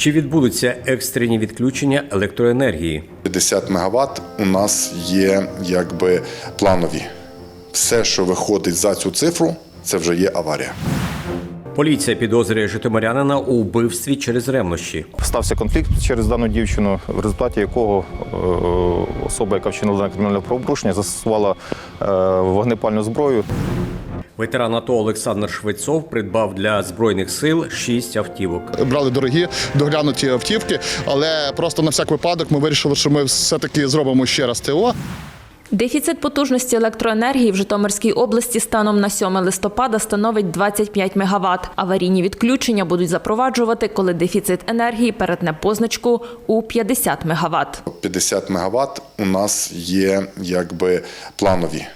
Чи відбудуться екстрені відключення електроенергії? 50 МВт у нас є якби планові. Все, що виходить за цю цифру, це вже є аварія. Поліція підозрює житомирянина у вбивстві через ревнощі. Стався конфлікт через дану дівчину, в результаті якого е, особа, яка вчинила кримінальне правопорушення, застосувала е, вогнепальну зброю. Ветеран АТО Олександр Швецов придбав для збройних сил шість автівок. брали дорогі доглянуті автівки, але просто на всяк випадок ми вирішили, що ми все-таки зробимо ще раз ТО. Дефіцит потужності електроенергії в Житомирській області станом на 7 листопада становить 25 МВт. Аварійні відключення будуть запроваджувати, коли дефіцит енергії перетне позначку у 50 МВт. 50 МВт у нас є якби планові.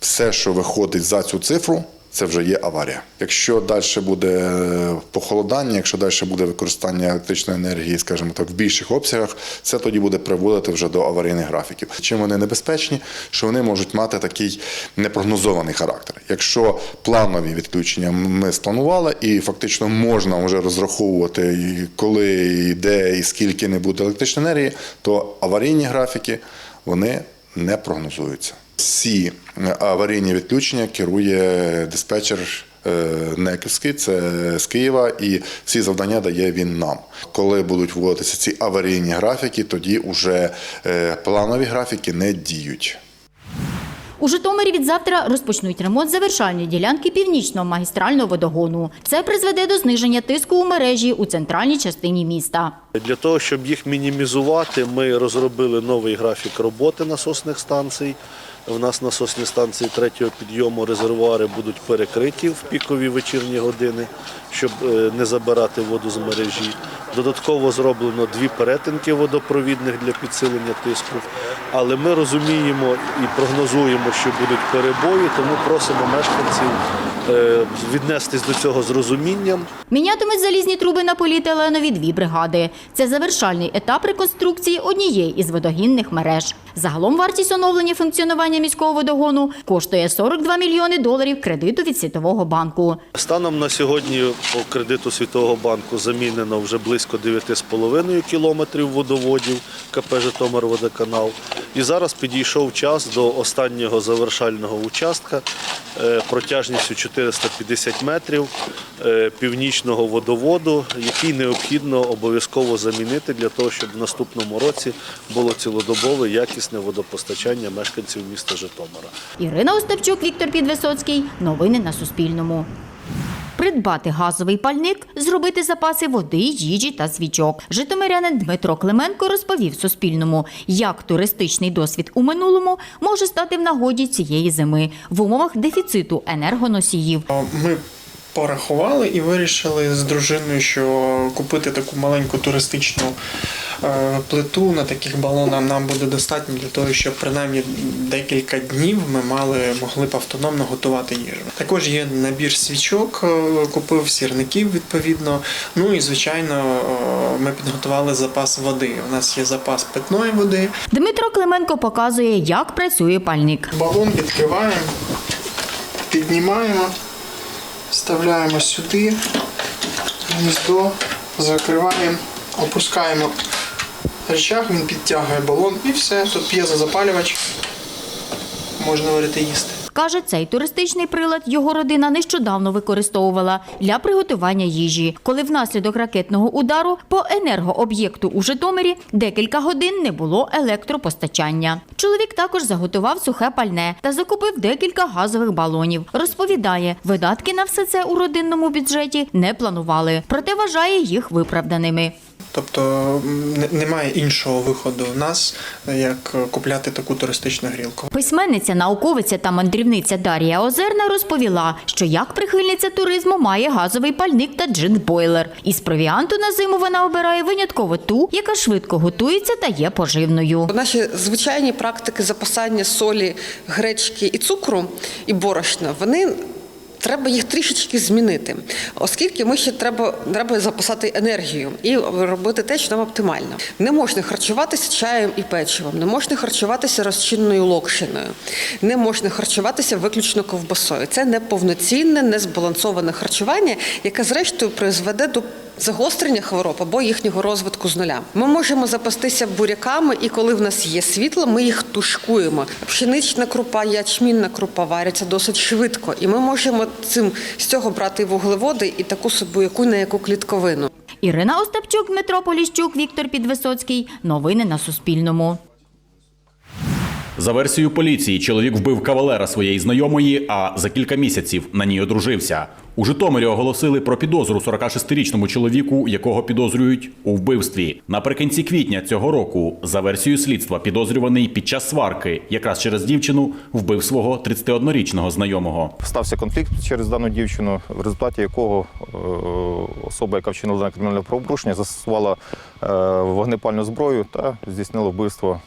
Все, що виходить за цю цифру, це вже є аварія. Якщо далі буде похолодання, якщо далі буде використання електричної енергії, скажімо так, в більших обсягах, це тоді буде приводити вже до аварійних графіків. Чим вони небезпечні, що вони можуть мати такий непрогнозований характер. Якщо планові відключення ми спланували, і фактично можна вже розраховувати, коли, і де, і скільки не буде електричної енергії, то аварійні графіки вони не прогнозуються. Всі аварійні відключення керує диспетчер е, Неківський, це з Києва, і всі завдання дає він нам. Коли будуть вводитися ці аварійні графіки, тоді вже е, планові графіки не діють. У Житомирі від завтра розпочнуть ремонт завершальної ділянки північного магістрального водогону. Це призведе до зниження тиску у мережі у центральній частині міста. Для того, щоб їх мінімізувати, ми розробили новий графік роботи насосних станцій. У нас насосні станції третього підйому резервуари будуть перекриті в пікові вечірні години, щоб е, не забирати воду з мережі. Додатково зроблено дві перетинки водопровідних для підсилення тиску. Але ми розуміємо і прогнозуємо, що будуть перебої, тому просимо мешканців е, віднестись до цього з розумінням. Мінятимуть залізні труби на поліетиленові дві бригади. Це завершальний етап реконструкції однієї із водогінних мереж. Загалом вартість оновлення функціонування міського водогону коштує 42 мільйони доларів кредиту від Світового банку. Станом на сьогодні по кредиту Світового банку замінено вже близько 9,5 кілометрів водоводів КП «Житомирводоканал». І зараз підійшов час до останнього завершального участка е, протяжністю 450 метрів е, північного водоводу, який необхідно обов'язково замінити для того, щоб в наступному році було цілодобове якісне водопостачання мешканців міста Житомира. Ірина Остапчук, Віктор Підвисоцький. Новини на Суспільному. Придбати газовий пальник, зробити запаси води, їжі та свічок. Житомирянин Дмитро Клименко розповів Суспільному, як туристичний досвід у минулому може стати в нагоді цієї зими в умовах дефіциту енергоносіїв. Ми порахували і вирішили з дружиною, що купити таку маленьку туристичну е, плиту на таких балонах нам буде достатньо для того, щоб принаймні декілька днів ми мали могли б автономно готувати їжу. Також є набір свічок, е, купив сірників відповідно. Ну і звичайно, е, ми підготували запас води. У нас є запас питної води. Дмитро Клименко показує, як працює пальник. Балон відкриваємо, піднімаємо, вставляємо сюди, гніздо, закриваємо, опускаємо рычаг, він підтягує балон і все. Тут п'єзозапалювач, можна варити їсти. Каже, цей туристичний прилад його родина нещодавно використовувала для приготування їжі, коли внаслідок ракетного удару по енергооб'єкту у Житомирі декілька годин не було електропостачання. Чоловік також заготував сухе пальне та закупив декілька газових балонів. Розповідає, видатки на все це у родинному бюджеті не планували, проте вважає їх виправданими. Тобто немає іншого виходу в нас, як купляти таку туристичну грілку. Письменниця, науковиця та мандрівниця Дар'я Озерна розповіла, що як прихильниця туризму має газовий пальник та джин-бойлер. Із провіанту на зиму вона обирає винятково ту, яка швидко готується та є поживною. Наші звичайні практики запасання солі, гречки і цукру і борошна, вони. Треба їх трішечки змінити, оскільки ми ще треба, треба запасати енергію і робити те, що нам оптимально. Не можна харчуватися чаєм і печивом, не можна харчуватися розчинною локшиною, не можна харчуватися виключно ковбасою. Це неповноцінне, незбалансоване харчування, яке зрештою призведе до загострення хвороб або їхнього розвитку з нуля. Ми можемо запастися буряками, і коли в нас є світло, ми їх тушкуємо. Пшенична крупа, ячмінна крупа варяться досить швидко, і ми можемо цим з цього брати вуглеводи і таку собі яку на яку клітковину. Ірина Остапчук, Дмитро Поліщук, Віктор Підвисоцький. Новини на Суспільному. За версією поліції, чоловік вбив кавалера своєї знайомої, а за кілька місяців на ній одружився. У Житомирі оголосили про підозру 46-річному чоловіку, якого підозрюють у вбивстві. Наприкінці квітня цього року, за версією слідства, підозрюваний під час сварки, якраз через дівчину, вбив свого 31-річного знайомого. Стався конфлікт через дану дівчину, в результаті якого е, особа, яка вчинила кримінальне правопорушення, застосувала вогнепальну зброю та здійснила вбивство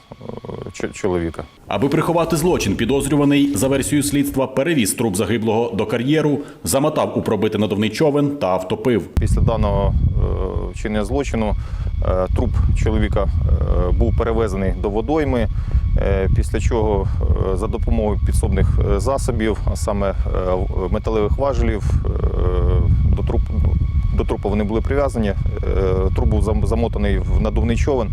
е, чоловіка. Аби приховати злочин, підозрюваний за версією слідства перевіз труп загиблого до кар'єру, замотав у пробитий надувний човен та втопив. Після даного е, вчинення злочину е, труп чоловіка е, був перевезений до водойми, е, після чого е, за допомогою підсобних е, засобів, а саме е, металевих важелів, е, до трупу, до трупу вони були прив'язані. Е, Труп був зам- замотаний в надувний човен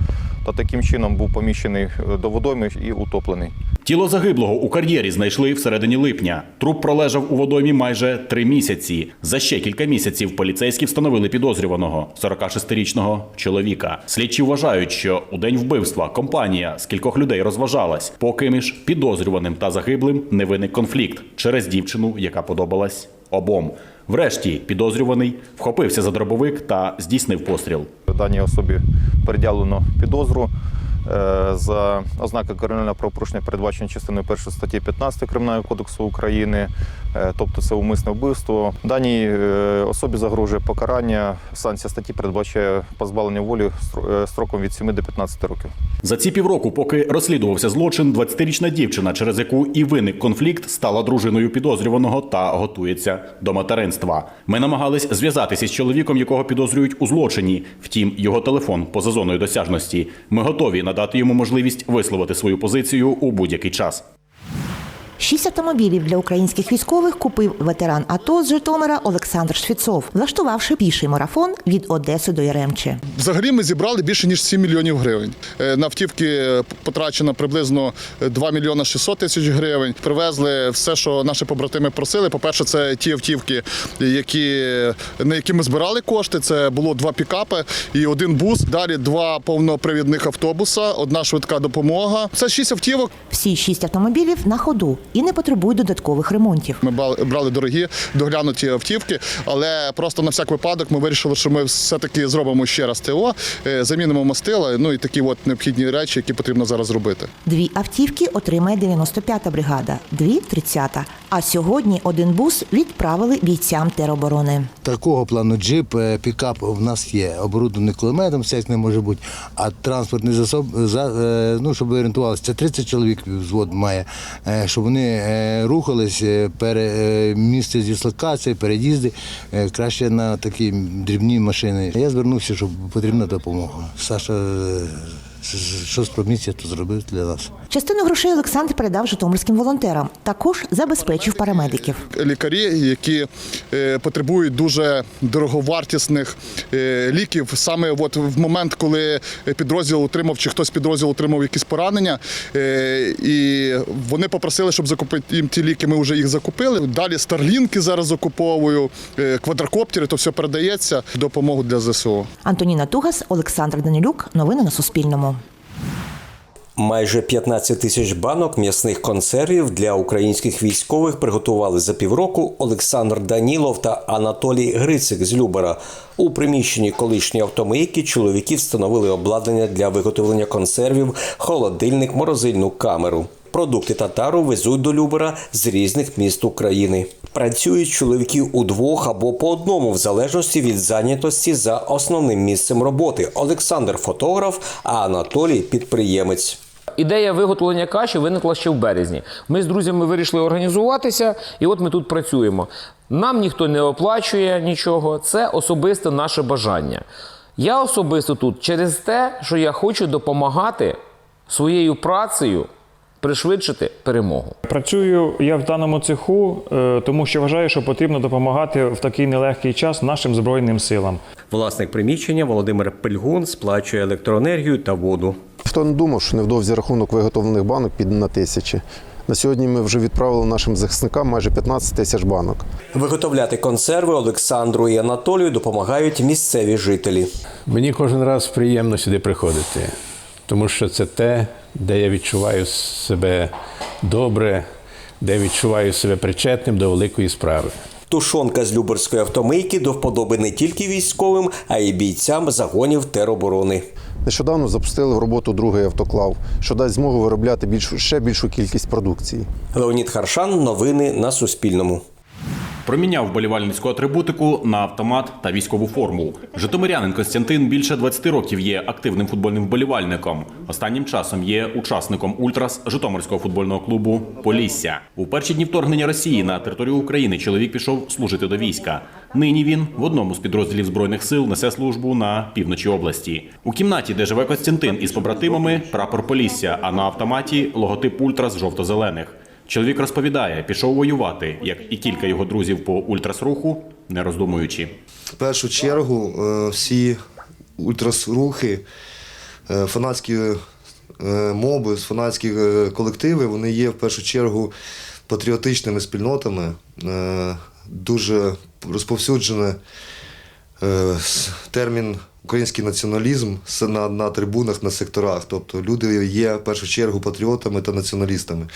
та таким чином був поміщений е, до водойми і утоплений. Тіло загиблого у кар'єрі знайшли всередині липня. Труп пролежав у водоймі майже три місяці. За ще кілька місяців поліцейські встановили підозрюваного 46-річного чоловіка. Слідчі вважають, що у день вбивства компанія з кількох людей розважалась, поки між підозрюваним та загиблим не виник конфлікт через дівчину, яка подобалась обом. Врешті підозрюваний вхопився за дробовик та здійснив постріл. Даній особі переділено підозру за ознаки кримінального правопорушення, передбачені частиною 1 статті 15 Кримінального кодексу України, е, тобто це умисне вбивство. Даній е, особі загрожує покарання. Санкція статті передбачає позбавлення волі стро- е, строком від 7 до 15 років. За ці півроку, поки розслідувався злочин, 20-річна дівчина, через яку і виник конфлікт, стала дружиною підозрюваного та готується до материнства. Ми намагались зв'язатися з чоловіком, якого підозрюють у злочині. Втім, його телефон поза зоною досяжності. Ми готові надати йому можливість висловити свою позицію у будь-який час. Шість автомобілів для українських військових купив ветеран АТО з Житомира Олександр Швіцов, влаштувавши піший марафон від Одеси до Яремчі. Взагалі ми зібрали більше ніж 7 мільйонів гривень. Е, На автівки потрачено приблизно 2 мільйона 600 тисяч гривень. Привезли все, що наші побратими просили. По-перше, це ті автівки, які, на які ми збирали кошти. Це було два пікапи і один бус. Далі два повнопривідних автобуса, одна швидка допомога. Це шість автівок. Всі шість автомобілів на ходу і не потребують додаткових ремонтів. Ми бал- брали дорогі доглянуті автівки, але просто на всяк випадок ми вирішили, що ми все-таки зробимо ще раз ТО, е, замінимо мастила, ну і такі от необхідні речі, які потрібно зараз зробити. Дві автівки отримає 95-та бригада, дві 30-та. А сьогодні один бус відправили бійцям тероборони. Такого плану джип, е, пікап в нас є. Оборудований кулеметом, все не може бути. А транспортний засоб, за, е, ну, щоб ви орієнтувалися, це 30 чоловік взвод має, щоб вони е, рухались, е, е, місце дислокації, переїзди, краще на такі дрібні машини. Я звернувся, щоб потрібна допомога. Саша що спромігся, то зробив для нас. Частину грошей Олександр передав житомирським волонтерам. Також забезпечив парамедиків. Лікарі, які е, потребують дуже дороговартісних е, ліків, саме от в момент, коли підрозділ отримав чи хтось з підрозділу отримав якісь поранення, е, і вони попросили, щоб закупити їм ті ліки. Ми вже їх закупили. Далі старлінки зараз закуповую, е, квадрокоптери, то все передається допомогу для ЗСУ. Антоніна Тугас, Олександр Данилюк. Новини на Суспільному. Майже 15 тисяч банок м'ясних консервів для українських військових приготували за півроку Олександр Данілов та Анатолій Грицик з Любера. У приміщенні колишньої автомийки чоловіки встановили обладнання для виготовлення консервів, холодильник, морозильну камеру. Продукти татару везуть до Любера з різних міст України. Працюють чоловіки удвох або по одному, в залежності від зайнятості за основним місцем роботи. Олександр фотограф, а Анатолій підприємець. Ідея виготовлення каші виникла ще в березні. Ми з друзями вирішили організуватися, і от ми тут працюємо. Нам ніхто не оплачує нічого, це особисте наше бажання. Я особисто тут через те, що я хочу допомагати своєю працею пришвидшити перемогу. Працюю я в даному цеху, е, тому що вважаю, що потрібно допомагати в такий нелегкий час нашим збройним силам. Власник приміщення Володимир Пельгун сплачує електроенергію та воду. Хто не думав, що невдовзі рахунок виготовлених банок піде на тисячі. На сьогодні ми вже відправили нашим захисникам майже 15 тисяч банок. Виготовляти консерви Олександру і Анатолію допомагають місцеві жителі. Мені кожен раз приємно сюди приходити, тому що це те, де я відчуваю себе добре, де відчуваю себе причетним до великої справи. Тушонка з Люберської автомийки до вподоби не тільки військовим, а й бійцям загонів тероборони. Нещодавно запустили в роботу другий автоклав, що дасть змогу виробляти більшу, ще більшу кількість продукції. Леонід Харшан. Новини на Суспільному. Проміняв вболівальницьку атрибутику на автомат та військову форму. Житомирянин Костянтин більше 20 років є активним футбольним вболівальником. Останнім часом є учасником ультрас Житомирського футбольного клубу Полісся. У перші дні вторгнення Росії на територію України чоловік пішов служити до війська. Нині він в одному з підрозділів збройних сил несе службу на півночі області. У кімнаті, де живе Костянтин із побратимами, прапор Полісся, а на автоматі логотип ультрас жовто-зелених. Чоловік розповідає, пішов воювати, як і кілька його друзів по ультрасруху, не роздумуючи. В першу чергу е, всі ультрасрухи, е, фанатські е, моби, фанатські колективи, вони є в першу чергу патріотичними спільнотами. Дуже розповсюджений термін український націоналізм на, на трибунах, на секторах. Тобто люди є в першу чергу патріотами та націоналістами.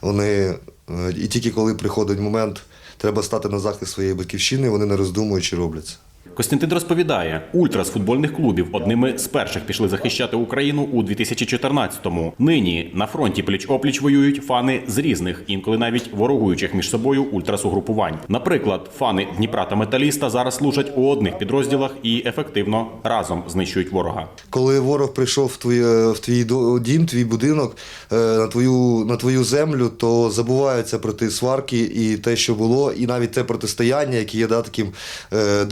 Вони е, і тільки коли приходить момент, треба стати на захист своєї батьківщини, вони не роздумуючи роблять це. Костянтин розповідає, ультрас футбольних клубів одними з перших пішли захищати Україну у 2014-му. Нині на фронті пліч-опліч воюють фани з різних, інколи навіть ворогуючих між собою ультрасугрупувань. Наприклад, фани Дніпра та Металіста зараз служать у одних підрозділах і ефективно разом знищують ворога. Коли ворог прийшов в твій, в твій дім, твій будинок, е, на твою, на твою землю, то забуваються про ті сварки і те, що було, і навіть те протистояння, яке є да, таким е,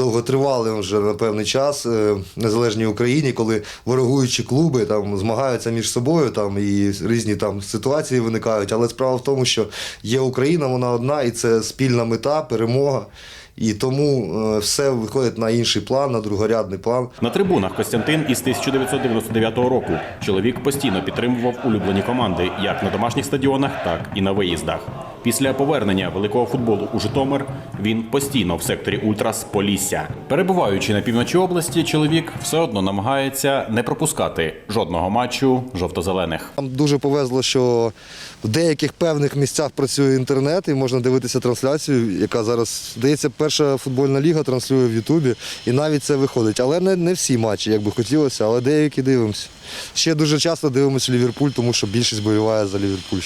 довготривалим вже на певний час е, в незалежній Україні, коли ворогуючі клуби там змагаються між собою, там і різні там ситуації виникають. Але справа в тому, що є Україна, вона одна, і це спільна мета, перемога. І тому е, все виходить на інший план, на другорядний план. На трибунах Костянтин із 1999 року. Чоловік постійно підтримував улюблені команди як на домашніх стадіонах, так і на виїздах. Після повернення великого футболу у Житомир він постійно в секторі Ультрас Полісся. Перебуваючи на півночі області, чоловік все одно намагається не пропускати жодного матчу жовто-зелених. Нам дуже повезло, що в деяких певних місцях працює інтернет і можна дивитися трансляцію, яка зараз здається, перша футбольна ліга транслює в Ютубі, і навіть це виходить. Але не, не всі матчі, як би хотілося, але деякі дивимося. Ще дуже часто дивимося Ліверпуль, тому що більшість боліває за Ліверпуль.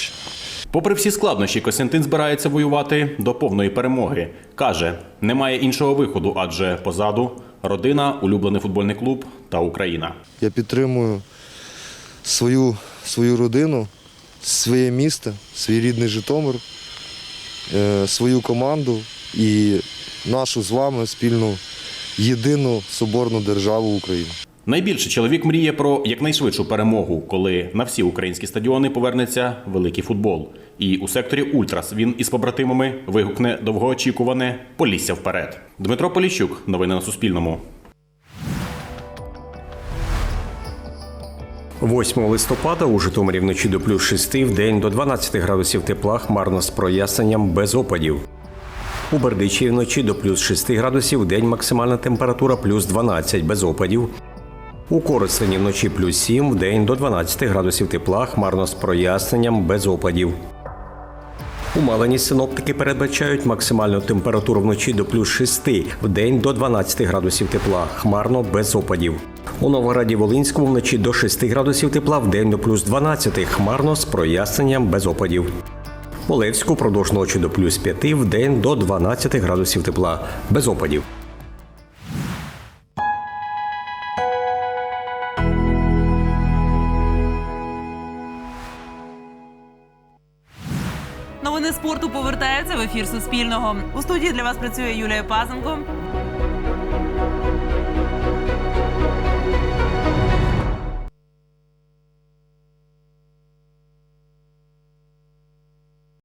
Попри всі складнощі, Костянтин збирається воювати до повної перемоги. Каже, немає іншого виходу, адже позаду родина, улюблений футбольний клуб та Україна. Я підтримую свою, свою родину, своє місто, свій рідний Житомир, е, свою команду і нашу з вами спільну єдину соборну державу Україну. Найбільше чоловік мріє про якнайшвидшу перемогу, коли на всі українські стадіони повернеться великий футбол. І у секторі Ультрас він із побратимами вигукне довгоочікуване Полісся вперед. Дмитро Поліщук, новини на Суспільному. 8 листопада у Житомирі вночі до плюс 6, в день до 12 градусів тепла, хмарно з проясненням без опадів. У Бердичеві вночі до плюс 6 градусів, в день максимальна температура плюс 12 без опадів. У Коростені вночі плюс 7, в день до 12 градусів тепла, хмарно з проясненням без опадів. У Малині синоптики передбачають максимальну температуру вночі до плюс 6, в день до 12 градусів тепла, хмарно без опадів. У Новограді Волинському вночі до 6 градусів тепла, в день до плюс 12, хмарно з проясненням без опадів. У Левську продовж ночі до плюс 5, в день до 12 градусів тепла, без опадів. Новини спорту повертаються в ефір Суспільного. У студії для вас працює Юлія Пазенко.